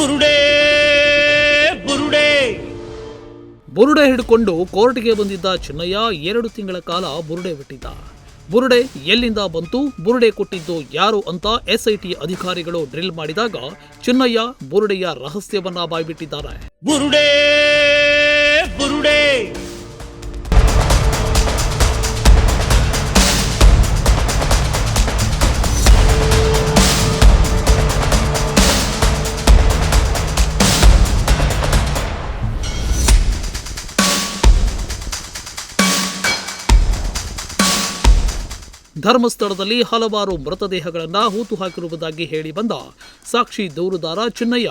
ಬುರುಡೆ ಬುರುಡೆ. ಬುರುಡೆ ಹಿಡ್ಕೊಂಡು ಕೋರ್ಟ್ಗೆ ಬಂದಿದ್ದ ಚಿನ್ನಯ್ಯ ಎರಡು ತಿಂಗಳ ಕಾಲ ಬುರುಡೆ ಬಿಟ್ಟಿದ್ದ. ಬುರುಡೆ ಎಲ್ಲಿಂದ ಬಂತು ಬುರುಡೆ ಕೊಟ್ಟಿದ್ದು ಯಾರು ಅಂತ ಎಸ್ಐಟಿ ಅಧಿಕಾರಿಗಳು ಡ್ರಿಲ್ ಮಾಡಿದಾಗ ಚಿನ್ನಯ್ಯ ಬುರುಡೆಯ ರಹಸ್ಯವನ್ನ ಬಾಯ್ಬಿಟ್ಟಿದ್ದಾರೆ. ಬುರುಡೆ ಧರ್ಮಸ್ಥಳದಲ್ಲಿ ಹಲವಾರು ಮೃತದೇಹಗಳನ್ನು ಹೂತು ಹಾಕಿರುವುದಾಗಿ ಹೇಳಿ ಬಂದ ಸಾಕ್ಷಿ ದೂರುದಾರ ಚಿನ್ನಯ್ಯ.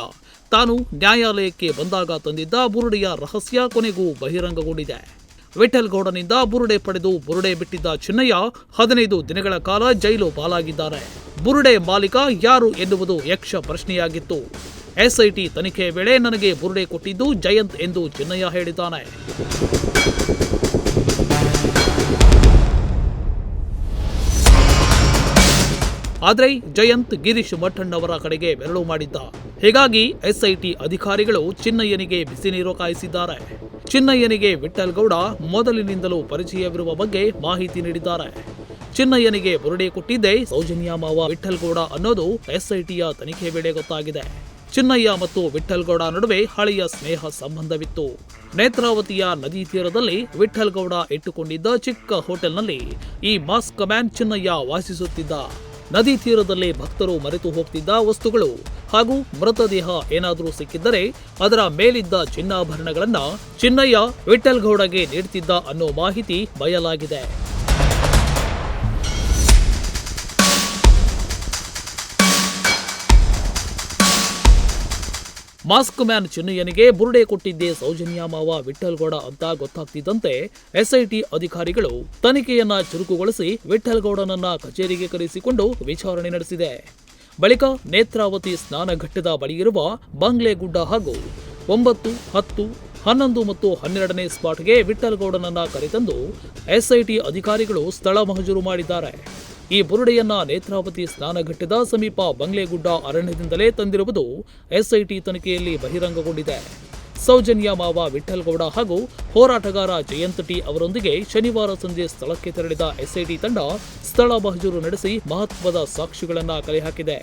ತಾನು ನ್ಯಾಯಾಲಯಕ್ಕೆ ಬಂದಾಗ ತಂದಿದ್ದ ಬುರುಡೆಯ ರಹಸ್ಯ ಕೊನೆಗೂ ಬಹಿರಂಗಗೊಂಡಿದೆ. ವಿಠಲ್ಗೌಡನಿಂದ ಬುರುಡೆ ಪಡೆದು ಬುರುಡೆ ಬಿಟ್ಟಿದ್ದ ಚಿನ್ನಯ್ಯ ಹದಿನೈದು ದಿನಗಳ ಕಾಲ ಜೈಲು ಪಾಲಾಗಿದ್ದಾರೆ. ಬುರುಡೆ ಮಾಲೀಕ ಯಾರು ಎನ್ನುವುದು ಯಕ್ಷ ಪ್ರಶ್ನೆಯಾಗಿತ್ತು. ಎಸ್ಐಟಿ ತನಿಖೆ ವೇಳೆ ನನಗೆ ಬುರುಡೆ ಕೊಟ್ಟಿದ್ದು ಜಯಂತ್ ಎಂದು ಚಿನ್ನಯ್ಯ ಹೇಳಿದ್ದಾನೆ. ಆದರೆ ಜಯಂತ್ ಗಿರೀಶ್ ಮಠಣ್ಣವರ ಕಡೆಗೆ ಬೆರಳು ಮಾಡಿದ್ದ. ಹೀಗಾಗಿ ಎಸ್ಐಟಿ ಅಧಿಕಾರಿಗಳು ಚಿನ್ನಯ್ಯನಿಗೆ ಬಿಸಿ ನೀರು ಕಾಯಿಸಿದ್ದಾರೆ. ಚಿನ್ನಯ್ಯನಿಗೆ ವಿಠಲ್ ಮೊದಲಿನಿಂದಲೂ ಪರಿಚಯವಿರುವ ಬಗ್ಗೆ ಮಾಹಿತಿ ನೀಡಿದ್ದಾರೆ. ಚಿನ್ನಯ್ಯನಿಗೆ ಬುರುಡೆ ಕೊಟ್ಟಿದ್ದೇ ಸೌಜನ್ಯ ಮಾವ ವಿಠಲ್ ಗೌಡ ಅನ್ನೋದು ಎಸ್ಐಟಿಯ ತನಿಖೆ ವೇಳೆ ಗೊತ್ತಾಗಿದೆ. ಚಿನ್ನಯ್ಯ ಮತ್ತು ವಿಠಲ್ ಗೌಡ ನಡುವೆ ಹಳೆಯ ಸ್ನೇಹ ಸಂಬಂಧವಿತ್ತು. ನೇತ್ರಾವತಿಯ ನದಿ ತೀರದಲ್ಲಿ ವಿಠಲ್ ಗೌಡ ಇಟ್ಟುಕೊಂಡಿದ್ದ ಚಿಕ್ಕ ಹೋಟೆಲ್ನಲ್ಲಿ ಈ ಮಾಸ್ಕ್ ಮ್ಯಾನ್ ಚಿನ್ನಯ್ಯ ವಾಸಿಸುತ್ತಿದ್ದ. ನದಿ ತೀರದಲ್ಲಿ ಭಕ್ತರು ಮರೆತು ಹೋಗ್ತಿದ್ದ ವಸ್ತುಗಳು ಹಾಗೂ ಮೃತದೇಹ ಏನಾದರೂ ಸಿಕ್ಕಿದ್ದರೆ ಅದರ ಮೇಲಿದ್ದ ಚಿನ್ನಾಭರಣಗಳನ್ನ ಚಿನ್ನಯ್ಯ ವಿಠಲ್ಗೌಡಗೆ ನೀಡುತ್ತಿದ್ದ ಅನ್ನೋ ಮಾಹಿತಿ ಬಯಲಾಗಿದೆ. ಮಾಸ್ಕ್ ಮ್ಯಾನ್ ಚಿನ್ನಯ್ಯನಿಗೆ ಬುರುಡೆ ಕೊಟ್ಟಿದ್ದೆ ಸೌಜನ್ಯ ಮಾವ ವಿಠಲ್ಗೌಡ ಅಂತ ಗೊತ್ತಾಗ್ತಿದ್ದಂತೆ ಎಸ್ಐಟಿ ಅಧಿಕಾರಿಗಳು ತನಿಖೆಯನ್ನ ಚುರುಕುಗೊಳಿಸಿ ವಿಠಲ್ಗೌಡನನ್ನ ಕಚೇರಿಗೆ ಕರೆಸಿಕೊಂಡು ವಿಚಾರಣೆ ನಡೆಸಿದೆ. ಬಳಿಕ ನೇತ್ರಾವತಿ ಸ್ನಾನಘಟ್ಟದ ಬಳಿಯಿರುವ ಬಂಗ್ಲೆ ಗುಡ್ಡ ಹಾಗೂ ಒಂಬತ್ತು, ಹತ್ತು, ಹನ್ನೊಂದು ಮತ್ತು ಹನ್ನೆರಡನೇ ಸ್ಪಾಟ್ಗೆ ವಿಠಲ್ಗೌಡನನ್ನ ಕರೆತಂದು ಎಸ್ಐಟಿ ಅಧಿಕಾರಿಗಳು ಸ್ಥಳ ಮಹಜೂರು ಮಾಡಿದ್ದಾರೆ. ಈ ಬುರುಡೆಯನ್ನ ನೇತ್ರಾವತಿ ಸ್ನಾನಘಟ್ಟದ ಸಮೀಪ ಬಂಗ್ಲೆಗುಡ್ಡ ಅರಣ್ಯದಿಂದಲೇ ತಂದಿರುವುದು ಎಸ್ಐಟಿ ತನಿಖೆಯಲ್ಲಿ ಬಹಿರಂಗಗೊಂಡಿದೆ. ಸೌಜನ್ಯ ಮಾವ ವಿಠಲ್ಗೌಡ ಹಾಗೂ ಹೋರಾಟಗಾರ ಜಯಂತ್ ಟಿ ಅವರೊಂದಿಗೆ ಶನಿವಾರ ಸಂಜೆ ಸ್ಥಳಕ್ಕೆ ತೆರಳಿದ ಎಸ್ಐಟಿ ತಂಡ ಸ್ಥಳ ಮಹಜೂರು ನಡೆಸಿ ಮಹತ್ವದ ಸಾಕ್ಷಿಗಳನ್ನು ಕಲೆ ಹಾಕಿದೆ.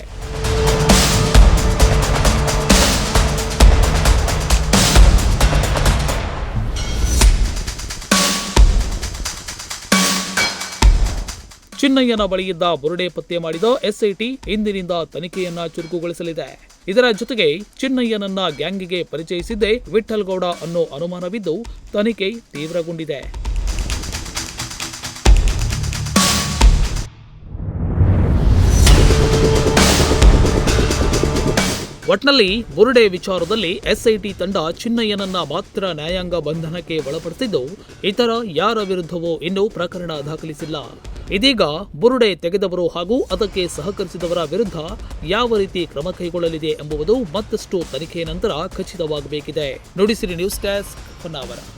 ಚಿನ್ನಯ್ಯನ ಬಳಿಯಿದ್ದ ಬುರುಡೆ ಪತ್ತೆ ಮಾಡಿದ ಎಸ್ಐಟಿ ಇಂದಿನಿಂದ ತನಿಖೆಯನ್ನ ಚುರುಕುಗೊಳಿಸಲಿದೆ. ಇದರ ಜೊತೆಗೆ ಚಿನ್ನಯ್ಯನನ್ನ ಗ್ಯಾಂಗಿಗೆ ಪರಿಚಯಿಸಿದ್ದೇ ವಿಠಲ್ಗೌಡ ಅನ್ನೋ ಅನುಮಾನವಿದ್ದು ತನಿಖೆ ತೀವ್ರಗೊಂಡಿದೆ. ಒಟ್ನಲ್ಲಿ ಬುರುಡೆ ವಿಚಾರದಲ್ಲಿ ಎಸ್ಐಟಿ ತಂಡ ಚಿನ್ನಯ್ಯನನ್ನ ಮಾತ್ರ ನ್ಯಾಯಾಂಗ ಬಂಧನಕ್ಕೆ ಒಳಪಡಿಸಿದ್ದು ಇತರ ಯಾರ ವಿರುದ್ಧವೂ ಇನ್ನೂ ಪ್ರಕರಣ ದಾಖಲಿಸಿಲ್ಲ. ಇದೀಗ ಬುರುಡೆ ತೆಗೆದವರು ಹಾಗೂ ಅದಕ್ಕೆ ಸಹಕರಿಸಿದವರ ವಿರುದ್ಧ ಯಾವ ರೀತಿ ಕ್ರಮ ಕೈಗೊಳ್ಳಲಿದೆ ಎಂಬುದು ಮತ್ತಷ್ಟು ತನಿಖೆಯ ನಂತರ ಖಚಿತವಾಗಬೇಕಿದೆ. Nudisiri news desk Honnavar.